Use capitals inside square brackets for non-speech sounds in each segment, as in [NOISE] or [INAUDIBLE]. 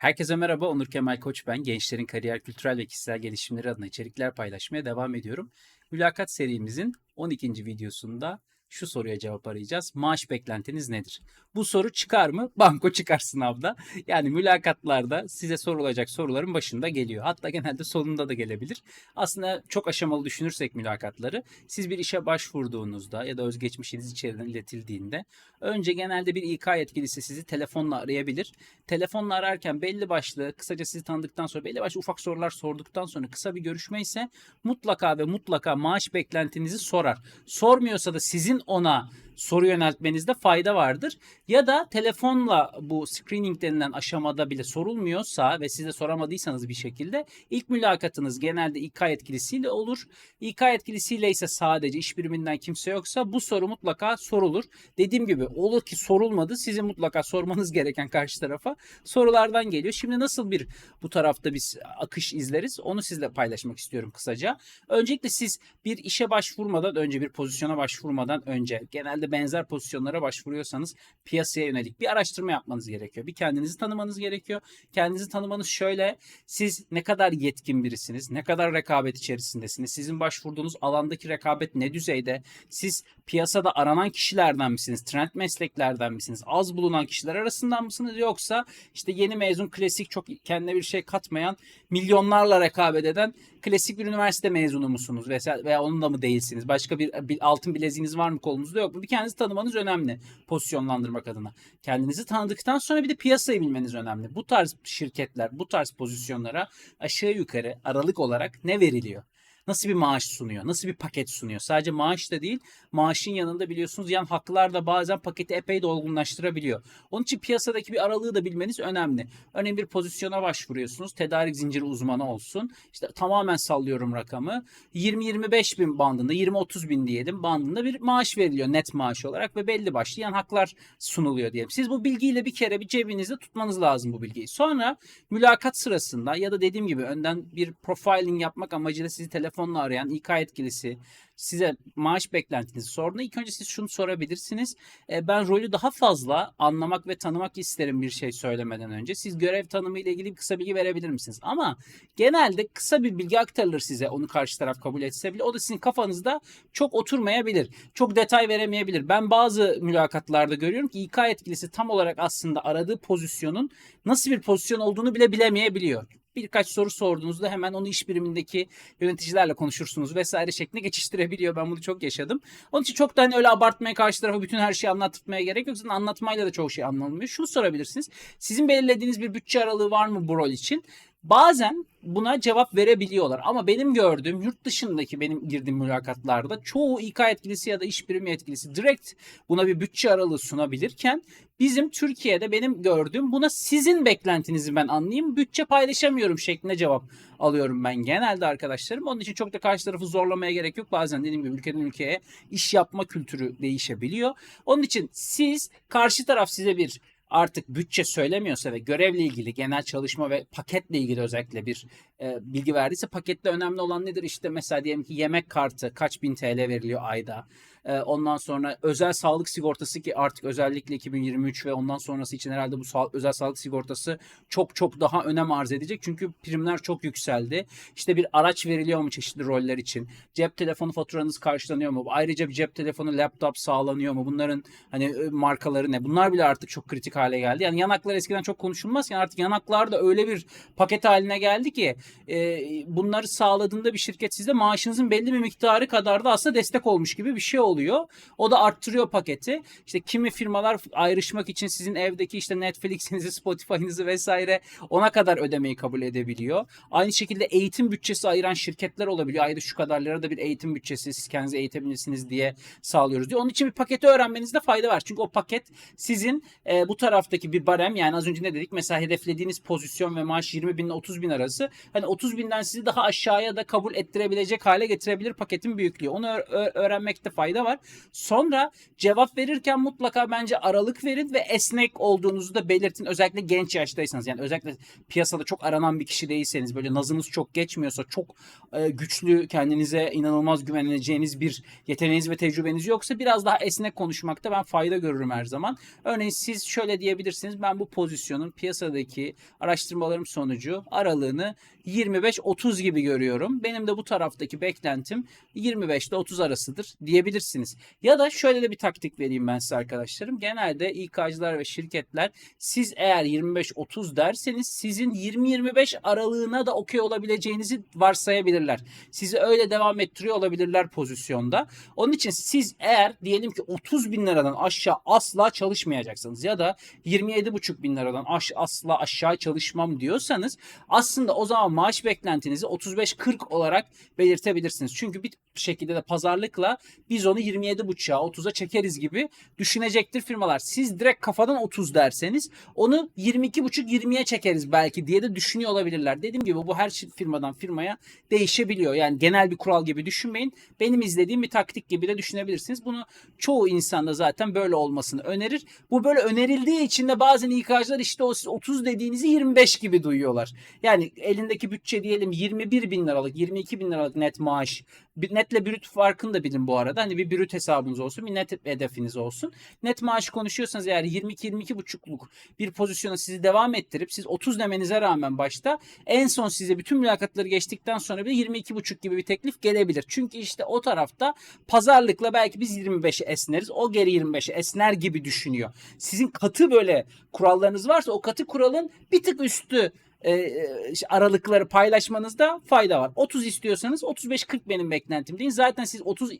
Herkese merhaba, Onur Kemal Koç ben. Gençlerin kariyer, kültürel ve kişisel gelişimleri adına içerikler paylaşmaya devam ediyorum. Mülakat serimizin 12. videosunda şu soruya cevap arayacağız. Maaş beklentiniz nedir? Bu soru çıkar mı? [LAUGHS] Banko çıkar sınavda. Yani mülakatlarda size sorulacak soruların başında geliyor. Hatta genelde sonunda da gelebilir. Aslında çok aşamalı düşünürsek mülakatları siz bir işe başvurduğunuzda ya da özgeçmişiniz içeriden iletildiğinde önce genelde bir İK yetkilisi sizi telefonla arayabilir. Telefonla ararken belli başlı kısaca sizi tanıdıktan sonra belli başlı ufak sorular sorduktan sonra kısa bir görüşme ise mutlaka ve mutlaka maaş beklentinizi sorar. Sormuyorsa da sizin ona soru yöneltmenizde fayda vardır. Ya da telefonla bu screening denilen aşamada bile sorulmuyorsa ve size soramadıysanız bir şekilde ilk mülakatınız genelde İK yetkilisiyle olur. İK yetkilisiyle ise sadece iş biriminden kimse yoksa bu soru mutlaka sorulur. Dediğim gibi olur ki sorulmadı. Sizin mutlaka sormanız [LAUGHS] gereken karşı tarafa sorulardan geliyor. Şimdi nasıl bir bu tarafta biz akış izleriz onu sizle paylaşmak istiyorum kısaca. Öncelikle siz bir işe başvurmadan önce bir pozisyona başvurmadan önce genelde benzer pozisyonlara başvuruyorsanız piyasaya yönelik bir araştırma yapmanız gerekiyor. Bir kendinizi tanımanız gerekiyor. Kendinizi tanımanız şöyle siz ne kadar yetkin birisiniz, ne kadar rekabet içerisindesiniz, sizin başvurduğunuz alandaki rekabet ne düzeyde, siz piyasada aranan kişilerden misiniz, trend mesleklerden misiniz, az bulunan kişiler arasından mısınız yoksa işte yeni mezun klasik çok kendine bir şey katmayan milyonlarla rekabet eden klasik bir üniversite mezunu musunuz veya, veya onun da mı değilsiniz? Başka bir, bir altın bileziğiniz var mı kolunuzda yok mu? Bir kendinizi tanımanız önemli pozisyonlandırmak adına. Kendinizi tanıdıktan sonra bir de piyasayı bilmeniz önemli. Bu tarz şirketler, bu tarz pozisyonlara aşağı yukarı aralık olarak ne veriliyor? Nasıl bir maaş sunuyor? Nasıl bir paket sunuyor? Sadece maaş da değil, maaşın yanında biliyorsunuz yan haklar da bazen paketi epey dolgunlaştırabiliyor. Onun için piyasadaki bir aralığı da bilmeniz önemli. Örneğin bir pozisyona başvuruyorsunuz. Tedarik zinciri uzmanı olsun. İşte tamamen sallıyorum rakamı. 20-25 bin bandında, 20-30 bin diyelim bandında bir maaş veriliyor net maaş olarak ve belli başlı yan haklar sunuluyor diyelim. Siz bu bilgiyle bir kere bir cebinizde tutmanız lazım bu bilgiyi. Sonra mülakat sırasında ya da dediğim gibi önden bir profiling yapmak amacıyla sizi telefonla arayan İK yetkilisi size maaş beklentinizi sorduğunda ilk önce siz şunu sorabilirsiniz. E, ben rolü daha fazla anlamak ve tanımak isterim bir şey söylemeden önce. Siz görev tanımı ile ilgili kısa bilgi verebilir misiniz? Ama genelde kısa bir bilgi aktarılır size onu karşı taraf kabul etse bile. O da sizin kafanızda çok oturmayabilir. Çok detay veremeyebilir. Ben bazı mülakatlarda görüyorum ki İK yetkilisi tam olarak aslında aradığı pozisyonun nasıl bir pozisyon olduğunu bile bilemeyebiliyor birkaç soru sorduğunuzda hemen onu iş birimindeki yöneticilerle konuşursunuz vesaire şeklinde geçiştirebiliyor. Ben bunu çok yaşadım. Onun için çok da hani öyle abartmaya karşı tarafa bütün her şeyi anlatmaya gerek yok. Zaten anlatmayla da çoğu şey anlanmıyor. Şunu sorabilirsiniz. Sizin belirlediğiniz bir bütçe aralığı var mı bu rol için? Bazen buna cevap verebiliyorlar. Ama benim gördüğüm yurt dışındaki benim girdiğim mülakatlarda çoğu İK yetkilisi ya da iş birimi yetkilisi direkt buna bir bütçe aralığı sunabilirken bizim Türkiye'de benim gördüğüm buna sizin beklentinizi ben anlayayım bütçe paylaşamıyorum şeklinde cevap alıyorum ben genelde arkadaşlarım. Onun için çok da karşı tarafı zorlamaya gerek yok. Bazen dediğim gibi ülkeden ülkeye iş yapma kültürü değişebiliyor. Onun için siz karşı taraf size bir artık bütçe söylemiyorsa ve görevle ilgili genel çalışma ve paketle ilgili özellikle bir e, bilgi verdiyse pakette önemli olan nedir? İşte mesela diyelim ki yemek kartı kaç bin TL veriliyor ayda. E, ondan sonra özel sağlık sigortası ki artık özellikle 2023 ve ondan sonrası için herhalde bu sağ, özel sağlık sigortası çok çok daha önem arz edecek. Çünkü primler çok yükseldi. İşte bir araç veriliyor mu çeşitli roller için? Cep telefonu faturanız karşılanıyor mu? Ayrıca bir cep telefonu, laptop sağlanıyor mu? Bunların hani e, markaları ne? Bunlar bile artık çok kritik hale geldi. Yani yanaklar eskiden çok konuşulmaz. Yani artık yanaklar da öyle bir paket haline geldi ki e, bunları sağladığında bir şirket size maaşınızın belli bir miktarı kadar da aslında destek olmuş gibi bir şey oluyor. O da arttırıyor paketi. İşte kimi firmalar ayrışmak için sizin evdeki işte Netflix'inizi, [LAUGHS] Spotify'ınızı vesaire ona kadar ödemeyi kabul edebiliyor. Aynı şekilde eğitim bütçesi ayıran şirketler olabiliyor. Ayda şu kadar lira da bir eğitim bütçesi siz kendinizi eğitebilirsiniz diye sağlıyoruz diyor. Onun için bir paketi öğrenmenizde fayda var. Çünkü o paket sizin e, bu taraftaki bir barem yani az önce ne dedik? Mesela hedeflediğiniz pozisyon ve maaş 20 bin ile 30 bin arası. Hani 30 binden sizi daha aşağıya da kabul ettirebilecek hale getirebilir paketin büyüklüğü. Onu öğrenmekte fayda fayda var. Sonra cevap verirken mutlaka bence aralık verin ve esnek olduğunuzu da belirtin. Özellikle genç yaştaysanız yani özellikle piyasada çok aranan bir kişi değilseniz böyle nazınız çok geçmiyorsa çok e, güçlü kendinize inanılmaz güveneceğiniz bir yeteneğiniz ve tecrübeniz yoksa biraz daha esnek konuşmakta ben fayda görürüm her zaman. Örneğin siz şöyle diyebilirsiniz ben bu pozisyonun piyasadaki araştırmalarım sonucu aralığını 25-30 gibi görüyorum. Benim de bu taraftaki beklentim 25 ile 30 arasıdır diyebilirsiniz. Ya da şöyle de bir taktik vereyim ben size arkadaşlarım. Genelde İK'cılar ve şirketler siz eğer 25-30 derseniz sizin 20-25 aralığına da okey olabileceğinizi varsayabilirler. Sizi öyle devam ettiriyor olabilirler pozisyonda. Onun için siz eğer diyelim ki 30 bin liradan aşağı asla çalışmayacaksınız ya da 27,5 bin liradan aş, asla aşağı çalışmam diyorsanız aslında o zaman maaş beklentinizi 35-40 olarak belirtebilirsiniz. Çünkü bir şekilde de pazarlıkla biz onu 27,5'a 30'a çekeriz gibi düşünecektir firmalar. Siz direkt kafadan 30 derseniz onu 22,5-20'ye çekeriz belki diye de düşünüyor olabilirler. Dediğim gibi bu her firmadan firmaya değişebiliyor. Yani genel bir kural gibi düşünmeyin. Benim izlediğim bir taktik gibi de düşünebilirsiniz. Bunu çoğu insan da zaten böyle olmasını önerir. Bu böyle önerildiği için de bazen İK'cılar işte o siz 30 dediğinizi 25 gibi duyuyorlar. Yani elindeki bütçe diyelim 21 bin liralık 22 bin liralık net maaş netle brüt farkını da bilin bu arada. Hani bir brüt hesabınız olsun, bir net hedefiniz olsun. Net maaşı konuşuyorsanız eğer 22 buçukluk bir pozisyona sizi devam ettirip siz 30 demenize rağmen başta en son size bütün mülakatları geçtikten sonra bir 22 buçuk gibi bir teklif gelebilir. Çünkü işte o tarafta pazarlıkla belki biz 25'e esneriz. O geri 25'e esner gibi düşünüyor. Sizin katı böyle kurallarınız varsa o katı kuralın bir tık üstü e, aralıkları paylaşmanızda fayda var. 30 istiyorsanız 35-40 benim beklentim deyin. Zaten siz 30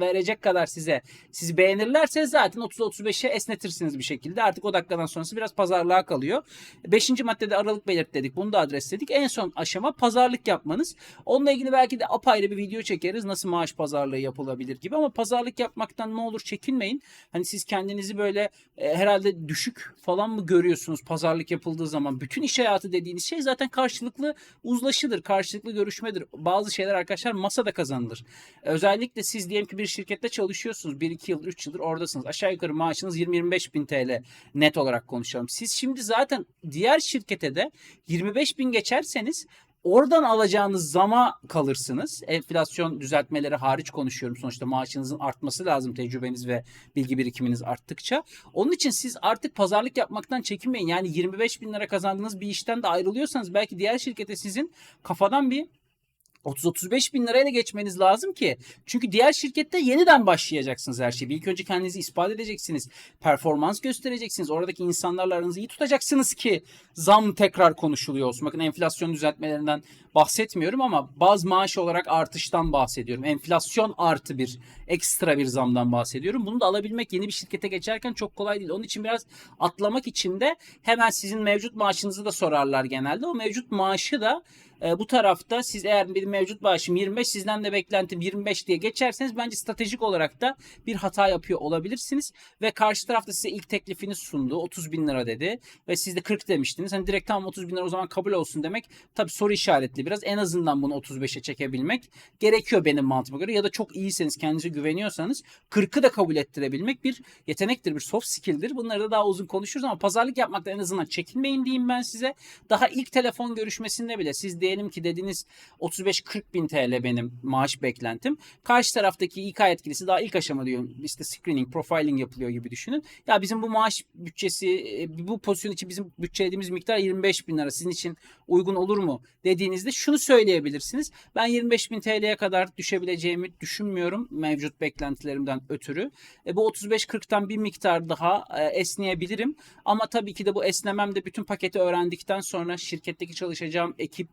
verecek kadar size sizi beğenirlerse zaten 30-35'e esnetirsiniz bir şekilde. Artık o dakikadan sonrası biraz pazarlığa kalıyor. Beşinci maddede aralık belirt dedik. Bunu da adresledik. En son aşama pazarlık yapmanız. Onunla ilgili belki de apayrı bir video çekeriz. Nasıl maaş pazarlığı yapılabilir gibi ama pazarlık yapmaktan ne olur çekinmeyin. Hani siz kendinizi böyle e, herhalde düşük falan mı görüyorsunuz pazarlık yapıldığı zaman? Bütün iş hayatı dediğiniz şey zaten karşılıklı uzlaşıdır, karşılıklı görüşmedir. Bazı şeyler arkadaşlar masada kazanılır. Özellikle siz diyelim ki bir şirkette çalışıyorsunuz. 1-2 yıl, 3 yıldır oradasınız. Aşağı yukarı maaşınız 20-25 bin TL net olarak konuşalım. Siz şimdi zaten diğer şirkete de 25 bin geçerseniz Oradan alacağınız zama kalırsınız. Enflasyon düzeltmeleri hariç konuşuyorum. Sonuçta maaşınızın artması lazım tecrübeniz ve bilgi birikiminiz arttıkça. Onun için siz artık pazarlık yapmaktan çekinmeyin. Yani 25 bin lira kazandığınız bir işten de ayrılıyorsanız belki diğer şirkete sizin kafadan bir 30-35 bin lirayla geçmeniz lazım ki. Çünkü diğer şirkette yeniden başlayacaksınız her şeyi. İlk önce kendinizi ispat edeceksiniz. Performans göstereceksiniz. Oradaki insanlarla aranızı iyi tutacaksınız ki zam tekrar konuşuluyor olsun. Bakın enflasyon düzeltmelerinden bahsetmiyorum ama baz maaş olarak artıştan bahsediyorum. Enflasyon artı bir ekstra bir zamdan bahsediyorum. Bunu da alabilmek yeni bir şirkete geçerken çok kolay değil. Onun için biraz atlamak için de hemen sizin mevcut maaşınızı da sorarlar genelde. O mevcut maaşı da e, bu tarafta siz eğer bir mevcut maaşım 25 sizden de beklentim 25 diye geçerseniz bence stratejik olarak da bir hata yapıyor olabilirsiniz. Ve karşı tarafta size ilk teklifini sundu. 30 bin lira dedi. Ve siz de 40 demiştiniz. Hani direkt tamam 30 bin lira o zaman kabul olsun demek. Tabi soru işaretli biraz. En azından bunu 35'e çekebilmek gerekiyor benim mantığıma göre. Ya da çok iyiyseniz kendinize güveniyorsanız 40'ı da kabul ettirebilmek bir yetenektir. Bir soft skill'dir. Bunları da daha uzun konuşuruz ama pazarlık yapmakta en azından çekinmeyin diyeyim ben size. Daha ilk telefon görüşmesinde bile siz diyelim ki dediniz 35-40 bin TL benim maaş beklentim. Karşı taraftaki İK etkilisi daha ilk aşama diyor. İşte screening, profiling yapılıyor gibi düşünün. Ya bizim bu maaş bütçesi, e, bu pozisyon için bizim bütçelediğimiz miktar 25 bin lira. Sizin için uygun olur mu dediğinizde şunu söyleyebilirsiniz. Ben 25 bin TL'ye kadar düşebileceğimi düşünmüyorum mevcut beklentilerimden ötürü. E, bu 35-40'tan bir miktar daha e, esneyebilirim. Ama tabii ki de bu esnemem de bütün paketi öğrendikten sonra şirketteki çalışacağım ekip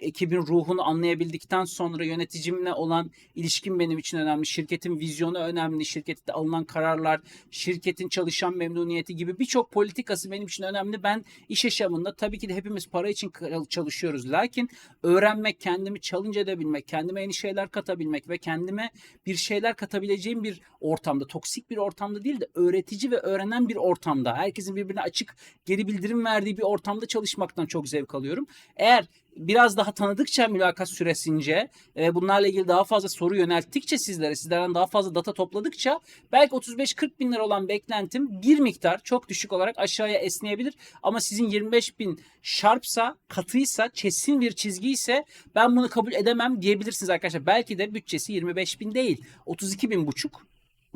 ekibin ruhunu anlayabildikten sonra yöneticimle olan ilişkim benim için önemli. Şirketin vizyonu önemli. Şirkette alınan kararlar, şirketin çalışan memnuniyeti gibi birçok politikası benim için önemli. Ben iş yaşamında tabii ki de hepimiz para için çalışıyoruz. Lakin öğrenmek, kendimi challenge edebilmek, kendime yeni şeyler katabilmek ve kendime bir şeyler katabileceğim bir ortamda, toksik bir ortamda değil de öğretici ve öğrenen bir ortamda, herkesin birbirine açık geri bildirim verdiği bir ortamda çalışmaktan çok zevk alıyorum. Eğer biraz daha tanıdıkça mülakat süresince ve bunlarla ilgili daha fazla soru yönelttikçe sizlere, sizlerden daha fazla data topladıkça belki 35-40 bin lira olan beklentim bir miktar çok düşük olarak aşağıya esneyebilir. Ama sizin 25 bin şarpsa, katıysa, kesin bir çizgi ise ben bunu kabul edemem diyebilirsiniz arkadaşlar. Belki de bütçesi 25 bin değil, 32 bin buçuk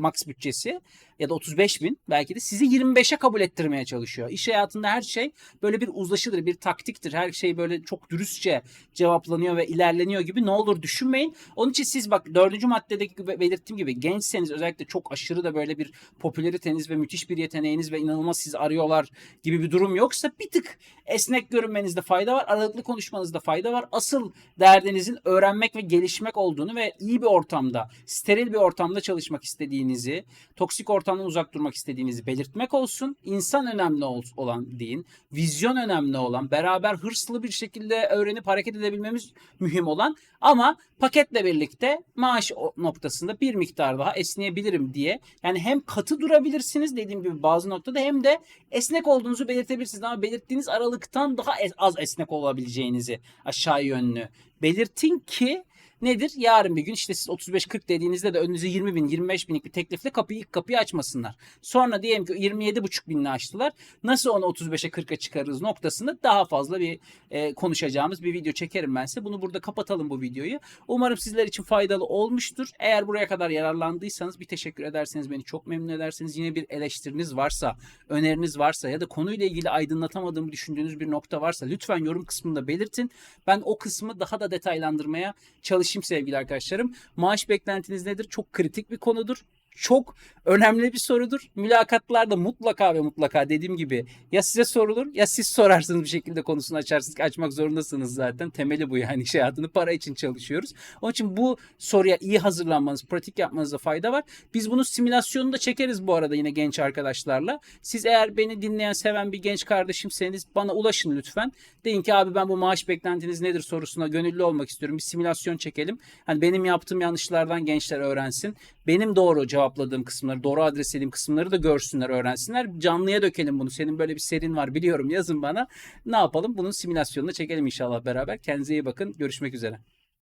max bütçesi ya da 35 bin belki de sizi 25'e kabul ettirmeye çalışıyor. İş hayatında her şey böyle bir uzlaşıdır, bir taktiktir. Her şey böyle çok dürüstçe cevaplanıyor ve ilerleniyor gibi ne olur düşünmeyin. Onun için siz bak dördüncü maddedeki gibi belirttiğim gibi gençseniz özellikle çok aşırı da böyle bir popülariteniz ve müthiş bir yeteneğiniz ve inanılmaz sizi arıyorlar gibi bir durum yoksa bir tık esnek görünmenizde fayda var. Aralıklı konuşmanızda fayda var. Asıl derdinizin öğrenmek ve gelişmek olduğunu ve iyi bir ortamda, steril bir ortamda çalışmak istediğinizi, toksik ortamdan uzak durmak istediğinizi belirtmek olsun. İnsan önemli ol- olan deyin. Vizyon önemli olan, beraber hırslı bir şekilde öğrenip hareket edebilmemiz mühim olan ama paketle birlikte maaş noktasında bir miktar daha esneyebilirim diye. Yani hem katı durabilirsiniz dediğim gibi bazı noktada hem de esnek olduğunuzu belirtebilirsiniz ama belirttiğiniz aralıktan daha az esnek olabileceğinizi aşağı yönlü belirtin ki nedir? Yarın bir gün işte siz 35-40 dediğinizde de önünüze 20 bin 25 binlik bir teklifle kapıyı ilk kapıyı açmasınlar. Sonra diyelim ki 27,5 binle açtılar. Nasıl onu 35'e 40'a çıkarırız noktasında daha fazla bir e, konuşacağımız bir video çekerim ben size. Bunu burada kapatalım bu videoyu. Umarım sizler için faydalı olmuştur. Eğer buraya kadar yararlandıysanız bir teşekkür ederseniz beni çok memnun ederseniz yine bir eleştiriniz varsa, öneriniz varsa ya da konuyla ilgili aydınlatamadığımı düşündüğünüz bir nokta varsa lütfen yorum kısmında belirtin. Ben o kısmı daha da detaylandırmaya çalışayım sevgili arkadaşlarım. Maaş beklentiniz nedir? Çok kritik bir konudur. Çok önemli bir sorudur. Mülakatlarda mutlaka ve mutlaka dediğim gibi ya size sorulur ya siz sorarsınız bir şekilde konusunu açarsınız açmak zorundasınız zaten. Temeli bu yani [LAUGHS] iş hayatını para için çalışıyoruz. Onun için bu soruya iyi hazırlanmanız, pratik yapmanızda fayda var. Biz bunun simülasyonunu da çekeriz bu arada yine genç arkadaşlarla. Siz eğer beni dinleyen, seven bir genç kardeşimseniz bana ulaşın lütfen. Deyin ki abi ben bu maaş beklentiniz nedir sorusuna gönüllü olmak istiyorum. Bir simülasyon çekelim. Hani benim yaptığım yanlışlardan gençler öğrensin. Benim doğru cevapladığım kısımları, doğru adreslediğim kısımları da görsünler, öğrensinler. Canlıya dökelim bunu. Senin böyle bir serin var biliyorum yazın bana. Ne yapalım? Bunun simülasyonunu çekelim inşallah beraber. Kendinize iyi bakın. Görüşmek üzere.